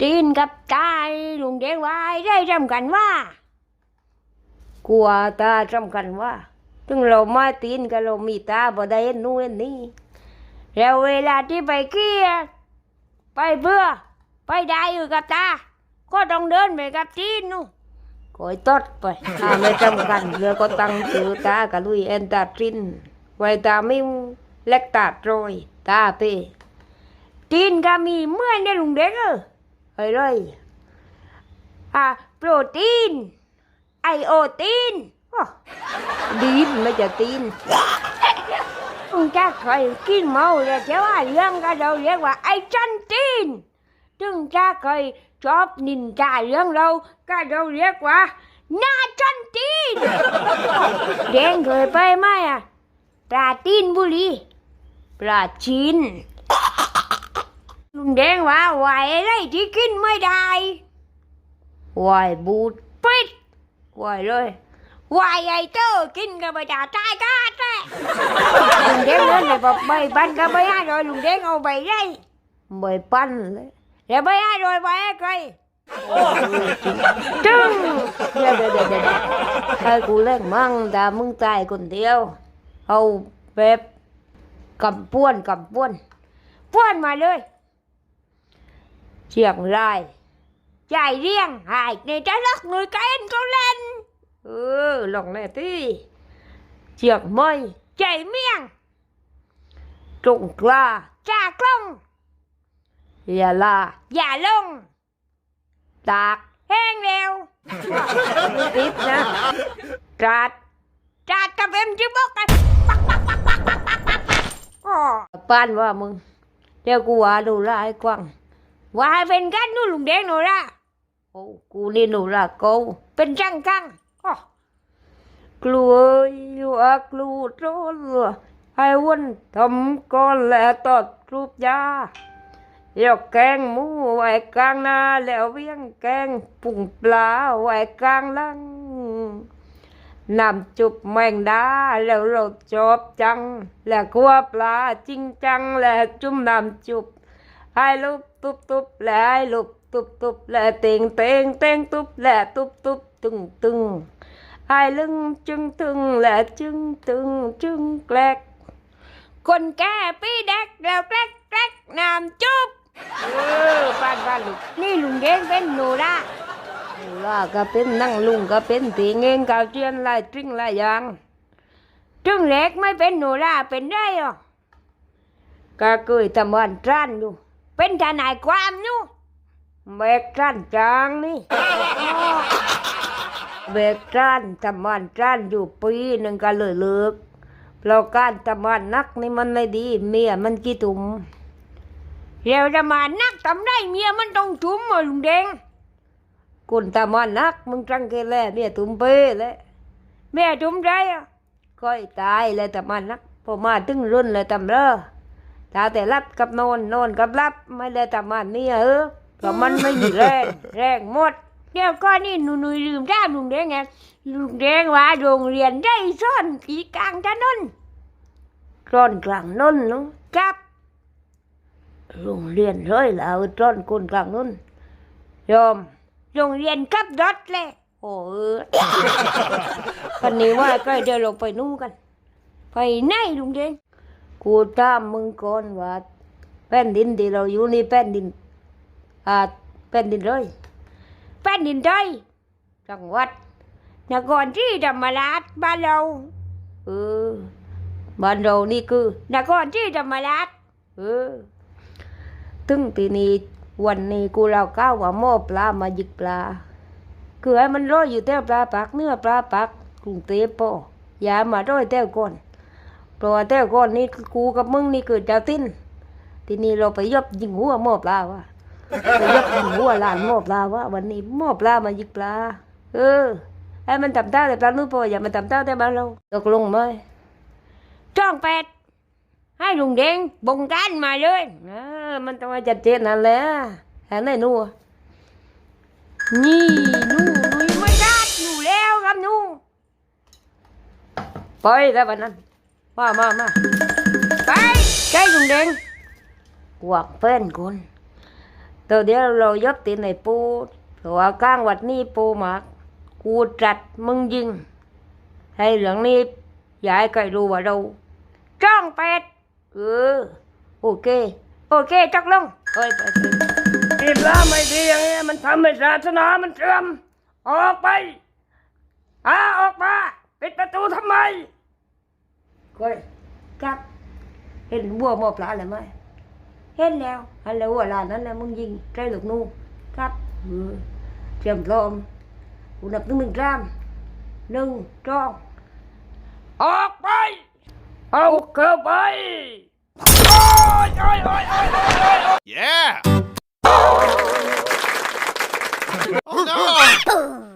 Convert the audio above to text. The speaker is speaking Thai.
ตีนกับตาลุงเด็กว่าได้จำกันว่า กลัวตาจำกันว่า ถึงเรามาตีนกับเรามีตาบ่ได้เห็นนู่นนี่แล้วเวลาที่ไปเกี้ยไปเพื่อ ไปได้อยู่กับตา ก็ต้องเดินไปกับตีนนู่นคอยตดไปถ้าไม่จำกันเรือก็ตั้งชื่อตากับลุยแอนตาติน ไว้ตาไมิวเล็กตาโรยตาเปตีนก็มีเมื่อยในลุงเด็กเออ เฮ้ยเลยอะโปรตีน ไอโอตีนอ้อดีนไม่จะตีนมึงจะเคยกินเมาเลยเจ้าว่าเรื่องก็เราเรียกว่าไอจันตีนถึงจะเคยชอบนินจาเรื่องเราก็เราเรียกว่าหน้าจันตีนเด้งเคยไปไหมอะปลาตีนบุรีปลาจีนลุง แดงว่าไหวอะไรที่กินไม่ได้ไหวบูดปิดไหวเลยวายไอ้เจ้ากินกับไปจ่าตายก็แท้ลุงเด้งเลยเลยบอกใบปันกับใบห้าร้อยลุงเด้งเอาใบได้ใบปันเลยแล้วใบห้าร้อยใบให้ใครจึงเดี๋ยวเดี๋ยวเดี๋ยวให้กูเล่นมั่งแต่มึงตายคนเดียว เอาแบบกำป้วนกำป้วนป้วนมาเลย Chuyện rồi. Chạy riêng hại này trái đất người cái anh con lên. Ừ lòng này tí. Chuyện mây chạy miệng. Trụng là cha công Dạ là già lông. Tạc, hang leo Tiếp nha. Trạt Trạt cà em chứ bốc anh Bắc Pan vào mừng. Đeo cua đủ lại quăng. ว่าให้เป็นกันนู่นลุงแดงหนูละโอ้กูนี่หนูละกูเป็นจังกังอ้อกลัวอยู่อะกลัวโจนให้วันทำก้อนและตอดรูปยายกแกงหมูไว้กลางนาแล้วเวียงแกงปุ่งปลาไว้กลางลังนำจุบแมงดาแล้วเราจบจัง และกัวปลาจริงจัง และจุ่มนำจุบ ให้ลุบตุบตุบและให้ลุบตุบตุบและเต็งเต็งเต็งตุบและตุบตุบตึงตึงให้ลึงจึงตึงและจึงตึงจึงแกลกคนแก่ปีแดกแล้วแกลกแกลกน้ำจุบเออบ้านบ้านลูกนี่ลุงเด้งเป็นหนูละหนูละก็เป็นนั่งลุงก็เป็นตีเงงกาวเจียนลายตริงลายยางจึงเล็กไม่เป็นหนูละเป็นได้หรอก็เคยทำงานจ้านอยู่ เป็นทนายความอยู่เบกจ้านจางนี่เบกจ้านทำงานจ้านอยู่ปีหนึ่งก็เลยเลิกเพราะการทำงานนักนี่มันไม่ดี เมียมันกี่ตุ่มเดี๋ยวจะมานักทำได้เมียมันต้องจุ่มอะลุงเด้งคุณทำงานนักมึงจังเกแลเมียตุ่มเป้เลยเมียจุ่มใจอะก้อยตายเลยทำงานนักพอมาถึงรุ่นเลยทำเรอ ถ้าแต่รับกับนอนนอนกับรับไม่ได้ทำมันนี่เออเพราะมันไม่มีแรงแรงหมดเดี๋ยวก็นี่หนูหนูลืมได้ลุงแดงไงลุงแดงว่าโรงเรียนได้ซ่อนผีกลางถนนซ่อนกลางนนเนาะครับโรงเรียนเลยแล้วซ่อนคนกลางนนยอมโรงเรียนกับรถเลยโอ้เออวันนี้ว่าก็เดี๋ยวเราไปนู่นกัน ไปไหนลุงแดง กูถามมึงก่อนว่าแผ่นดินที่เราอยู่นี่แผ่นดินอ่าแผ่นดินเลยแผ่นดินไทยจังหวัดนครที่ธรรมราชบ้านเราเออบ้านเรานี่คือนครที่ธรรมราชเออถึงทีนี้วันนี้กูเราก้าวว่าหม้อปลามาหยิกปลาคือให้มันรอยอยู่แถวปลาปักเนื้อปลาปักกรุงเทพปออย่ามาร้อยแถวก่อน เพราะว่าแต่ก่อนนี้กูกับมึงนี่เกิดเจ้าติ้นทีนี้เราไปยบยิงหัวหมอปลาวะไปยบยิงหัวหลานหมอปลาวะวันนี้หมอปลามายิงปลา เออให้มันทำท่าแต่ปลานู้นพออย่ามาทำท่าแต่บ้านเราตกลงไหมจ้องแปดให้ลุงเด้งบงการมาเลยเออมันต้องมาจัดเจนนั่นแหละเห็นไหมหนูนี่หนูหนูยังไม่ได้หนูแล้วครับหนูไปแล้ววันนั้น มามามาไปใกล้ลุงเด้งกวักเพื่อนคนตัวเดียวเรายบตีนในปูเพราะว่าก้างวัดนี้ปูมากกูจัดมึงยิง ให้เหลืองนี้ยายก็รู้ว่าเราจ้องเป็ดเออโอเค โอเคจักลงเอ้ยไปสิอิสลามไม่ดีอย่างนี้มันทำให้ศาสนามันเสื่อมออกไปอาออกมาปิดประตูทำไม ก้อยครับเห็นวัวหมอปลาเลยไหมเห็นแล้วอันแล้ววัวลานนั้นแหละมึงยิงใกล้ลูกนู่ครับเออเตรียมพร้อมกูนับหนึ่งหนึ่งกรัมหนึ่งจ้องออกไป เอาเข้าไปโอ้ยโอ้ยโอ้ยโอ้ยโอ้ยโอ้ย Yeah! oh no!